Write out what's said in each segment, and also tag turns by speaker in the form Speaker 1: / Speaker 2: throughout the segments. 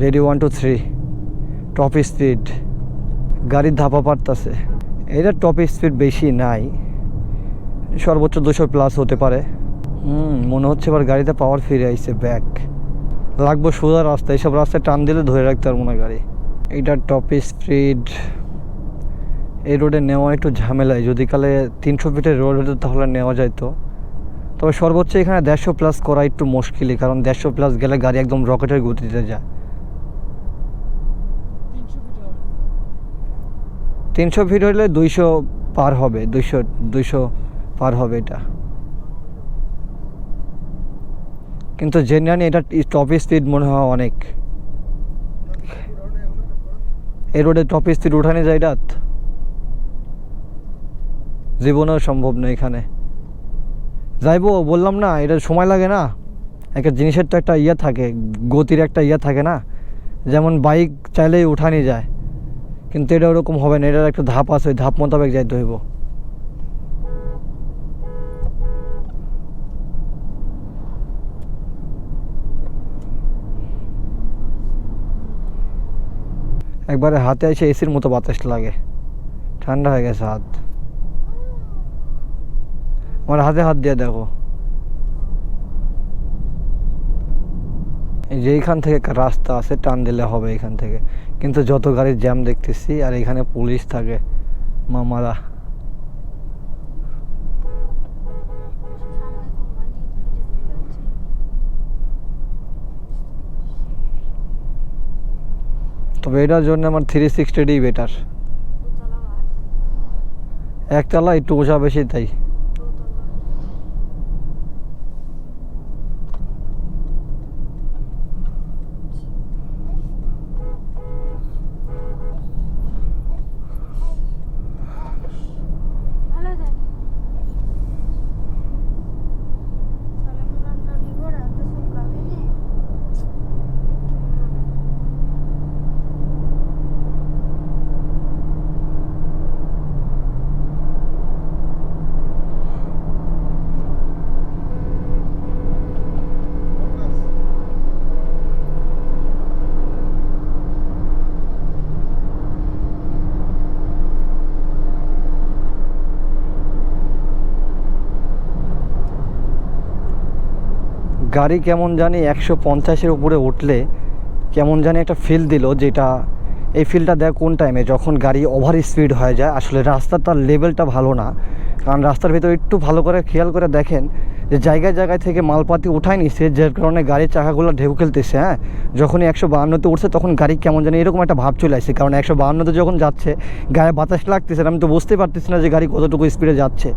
Speaker 1: Ready one, two, three. Top speed. গাড়ির ধাপা পারতাছে। এটা টপ স্পিড বেশি নাই। সর্বোচ্চ দুশো প্লাস হতে পারে। হুম, মনে হচ্ছে এবার গাড়িতে পাওয়ার ফিরে আইছে ব্যাক লাগবো সোজা রাস্তা। এইসব রাস্তায় টান দিলে ধরে রাখতে পারব না গাড়ি। এটা টপ স্পিড। এই রোডে নেওয়া একটু ঝামেলায়। যদি কালে তিনশো ফিটের রোড হতো তাহলে নেওয়া যাইতো। তবে সর্বোচ্চ এখানে দেড়শো প্লাস করা একটু মুশকিলই। কারণ দেড়শো প্লাস গেলে গাড়ি একদম রকেটের গতিতে যায়। তিনশো ফিট হলে দুইশো পার হবে, দুইশো দুইশো পার হবে এটা। কিন্তু জেনারেলি এটা টপ স্পিড মনে হয় অনেক। এই রোডে টপ স্পিড উঠানে যায় রাত। জীবনেও সম্ভব না এখানে। যাইবো, বললাম না, এটা সময় লাগে না। একটা জিনিসের তো একটা ইয়ে থাকে, গতির একটা ইয়ে থাকে না। যেমন বাইক চাইলেই উঠানি যায়। কিন্তু এটা ওরকম হবে না, এটার একটা ধাপ আছে, ওই ধাপ মোতাবেক যাইতে হইব। একবারে হাতে এসে এসির মতো বাতাস লাগে। ঠান্ডা হয়ে গেছে হাত। আমার হাতে হাত দিয়ে দেখো। এই যে এইখান থেকে রাস্তা আছে, টান দিলে হবে এখান থেকে। কিন্তু যত গাড়ির জ্যাম দেখতেছি, আর এখানে পুলিশ থাকে, মামারা। তবে এটার জন্য আমার থ্রি সিক্সটিডি বেটার একতলা একটু ওষা বেশি তাই
Speaker 2: ভালো জানি সালাম রান্না নিব রাতে সব খাবে নে
Speaker 1: গাড়ি কেমন জানি একশো পঞ্চাশের উপরে উঠলে কেমন জানি একটা ফিল দিল যেটা, এই ফিলটা দেয় কোন টাইমে যখন গাড়ি ওভার স্পিড হয়ে যায়, আসলে রাস্তার তার লেভেলটা ভালো না। কারণ রাস্তার ভিতরে একটু ভালো করে খেয়াল করে দেখেন যে জায়গায় জায়গায় থেকে মালপাতি উঠায় নিচ্ছে যার কারণে গাড়ির চাকাগুলো ঢেউ খেলতেছে হ্যাঁ? যখনই একশো বাহান্নতে উঠছে, তখন গাড়ি কেমন জানি এরকম একটা ভাব চলে আসছে কারণ একশো বাহান্নতে যখন যাচ্ছে, গায়ে বাতাস লাগতেছে আমি তো বুঝতে পারতেছি না যে গাড়ি কতটুকু স্পিডে যাচ্ছে।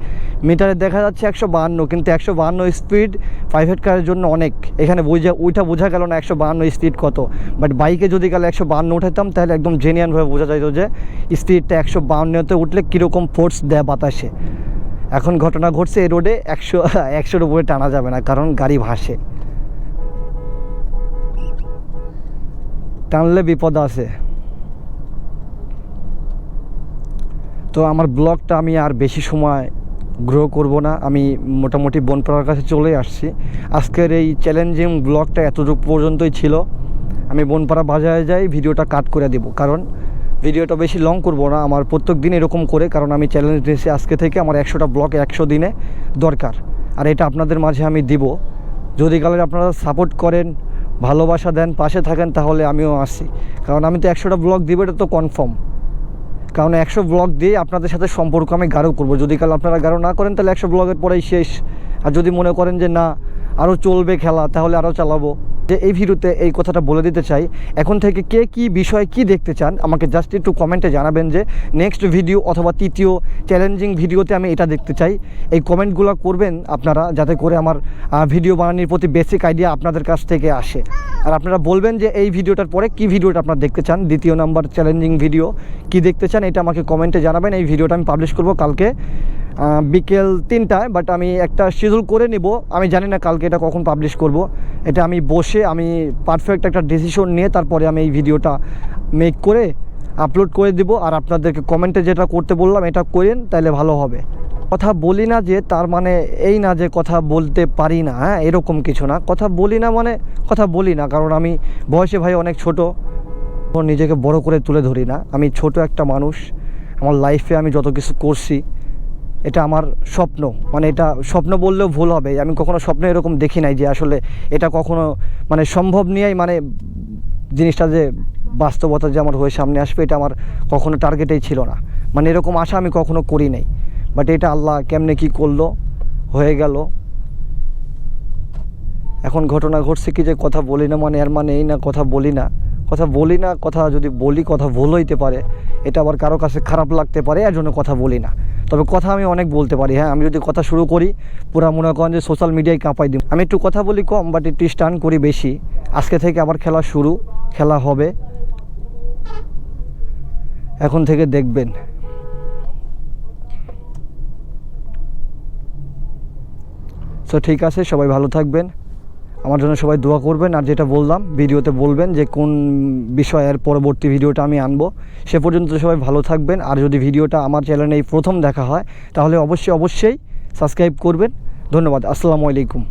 Speaker 1: মিটারে দেখা যাচ্ছে একশো বাহান্ন, কিন্তু একশো বাহান্ন স্পিড প্রাইভেট কারের জন্য অনেক। এখানে বোঝা ওইটা বোঝা গেল না একশো বাহান্ন স্পিড কত। বাট বাইকে যদি গেলে একশো বাহান্ন উঠাতাম, তাহলে একদম জেনিয়ানভাবে বোঝা যাইতো যে স্পিডটা একশো বাহান্নতে উঠলে কীরকম ফোর্স দেয় বাতাসে। এখন ঘটনা ঘটছে এই রোডে একশো, একশোর উপরে টানা যাবে না, কারণ গাড়ি ভাসে। টানলে বিপদ আছে। তো আমার ব্লগটা আমি আর বেশি সময় গ্রো করব না, আমি মোটামুটি বনপাড়ার কাছে চলে আসছি। আজকের এই চ্যালেঞ্জিং ব্লগটা এতটুকু পর্যন্তই ছিল। আমি বনপাড়া বাজারে যাই, ভিডিওটা কাট করে দেব, কারণ ভিডিওটা বেশি লং করব না, আমার প্রত্যেক দিন এরকম করে, কারণ আমি চ্যালেঞ্জ দিয়েছি আজকে থেকে আমার একশোটা ব্লগ একশো দিনে দরকার। আর এটা আপনাদের মাঝে আমি দিব। যদি কালে আপনারা সাপোর্ট করেন, ভালোবাসা দেন, পাশে থাকেন, তাহলে আমিও আসি। কারণ আমি তো একশোটা ব্লগ দিব, এটা তো কনফার্ম কারণ একশো ব্লগ দিয়ে আপনাদের সাথে সম্পর্ক আমি গাঢ় করব। যদি কাল আপনারা গাঢ় না করেন, তাহলে একশো ব্লগের পরেই শেষ। আর যদি মনে করেন যে না আরও চলবে খেলা, তাহলে আরও চালাবো। যে এই ভিডিওতে এই কথাটা বলে দিতে চাই, এখন থেকে কে কি বিষয় কি দেখতে চান, আমাকে জাস্ট একটু কমেন্টে জানাবেন যে নেক্সট ভিডিও অথবা তৃতীয় চ্যালেঞ্জিং ভিডিওতে আমি এটা দেখতে চাই। এই কমেন্টগুলো করবেন আপনারা যাতে করে আমার ভিডিও বানানোর প্রতি বেসিক আইডিয়া আপনাদের কাছ থেকে আসে। আর আপনারা বলবেন যে এই ভিডিওটার পরে কি ভিডিওটা আপনারা দেখতে চান, দ্বিতীয় নাম্বার চ্যালেঞ্জিং ভিডিও কি দেখতে চান, এটা আমাকে কমেন্টে জানাবেন। এই ভিডিওটা আমি পাবলিশ করব কালকে বিকেল তিনটায় বাট আমি একটা শিডিউল করে নিব। আমি জানি না কালকে এটা কখন পাবলিশ করব। এটা আমি বসে, আমি পারফেক্ট একটা ডিসিশন নিয়ে তারপরে আমি এই ভিডিওটা মেক করে আপলোড করে দিব। আর আপনাদেরকে কমেন্টে যেটা করতে বললাম, এটা করেন, তাহলে ভালো হবে। কথা বলি না যে তার মানে এই না যে কথা বলতে পারি না হ্যাঁ এরকম কিছু না। কথা বলি না মানে কথা বলি না, কারণ আমি বয়সে ভাই অনেক ছোট। নিজেকে বড় করে তুলে ধরি না। আমি ছোট একটা মানুষ। আমার লাইফে আমি যত কিছু করছি, এটা আমার স্বপ্ন। মানে এটা স্বপ্ন বললেও ভুল হবে। আমি কখনো স্বপ্ন এরকম দেখি নাই যে আসলে এটা কখনো মানে সম্ভব নিয়েই মানে জিনিসটা যে বাস্তবতা যে আমার হয়ে সামনে আসবে, এটা আমার কখনো টার্গেটেই ছিল না। মানে এরকম আশা আমি কখনো করি নাই। বাট এটা আল্লাহ কেমনে কি করল? হয়ে গেল। এখন ঘটনা ঘটছে কি যে কথা বলি না মানে এর মানে এই না কথা বলি না। কথা বলি না, কথা যদি বলি, কথা ভুল হইতে পারে, এটা আবার কারও কাছে খারাপ লাগতে পারে, এর জন্য কথা বলি না। তবে কথা আমি অনেক বলতে পারি হ্যাঁ আমি যদি কথা শুরু করি, পুরা মনে করেন যে সোশ্যাল মিডিয়ায় কাঁপাই দিই আমি একটু কথা বলি কম বাট একটু স্টান করি বেশি। আজকে থেকে আবার খেলা শুরু, খেলা হবে। এখন থেকে দেখবেন। সো ঠিক আছে, সবাই ভালো থাকবেন। আমার জন্য সবাই দোয়া করবেন, আর যেটা বললাম, ভিডিওতে বলবেন যে কোন বিষয়ের পরবর্তী ভিডিওটা আমি আনব। সে পর্যন্ত সবাই ভালো থাকবেন, আর যদি ভিডিওটা আমার চ্যানেলে এই প্রথম দেখা হয়, তাহলে অবশ্যই অবশ্যই সাবস্ক্রাইব করবেন। ধন্যবাদ, আসসালামু আলাইকুম।